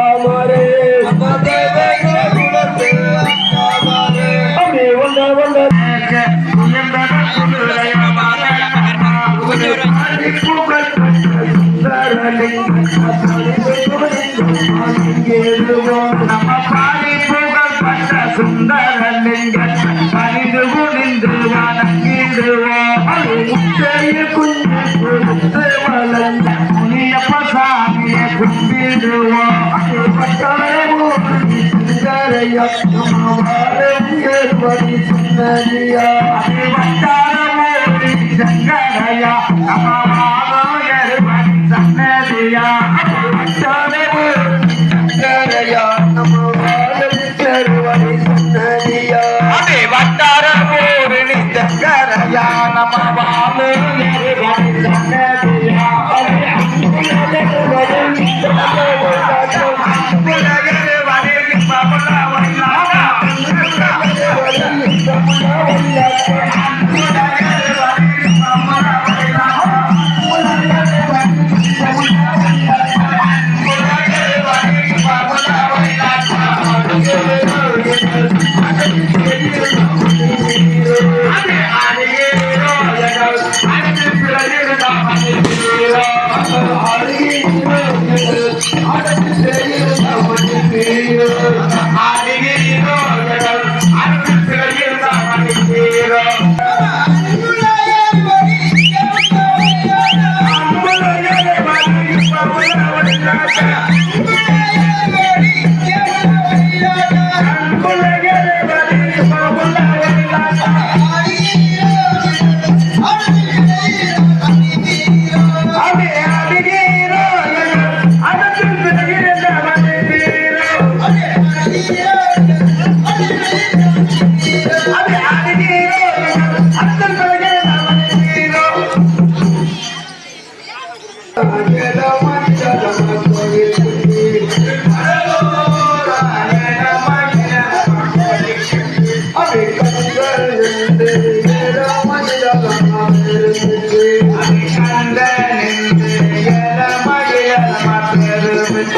அக்காமாரே அப்படி ஒன்ற ஒன்ற சுந்தரலிங்க பணிந்து குனிந்து வணங்கிடுவோம். திருப்பதி சுந்தரியா அது வந்தாரமோடி சங்கரையா நமவாகரு சன்னதியா வந்தாரமோடி சங்கரையா நமவாகரு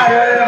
I'm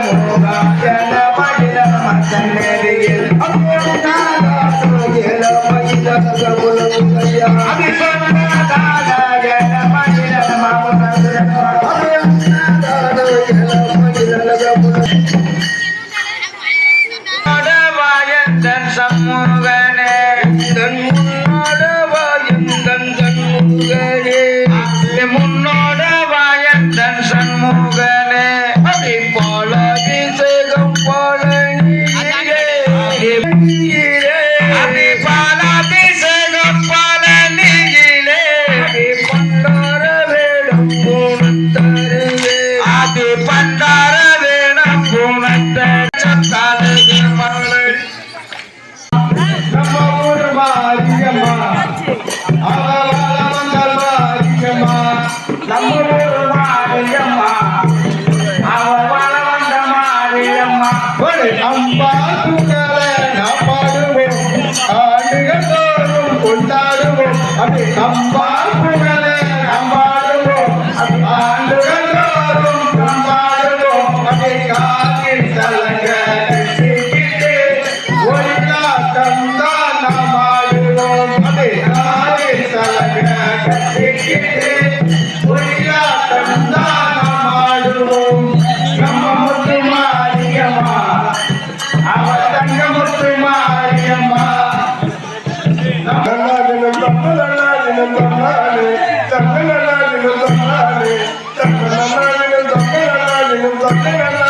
கொண்டாடுவோம். அப்படி அப்பா புகழ நம்பாடுவோம் ஆண்டுகள் வரும் நம்பாடுவோம் அப்படி காற்றில் தலங்க நம்ம முத்து மாரியம்மா அவ தங்க முத்து மாரியம்மா. Thank you.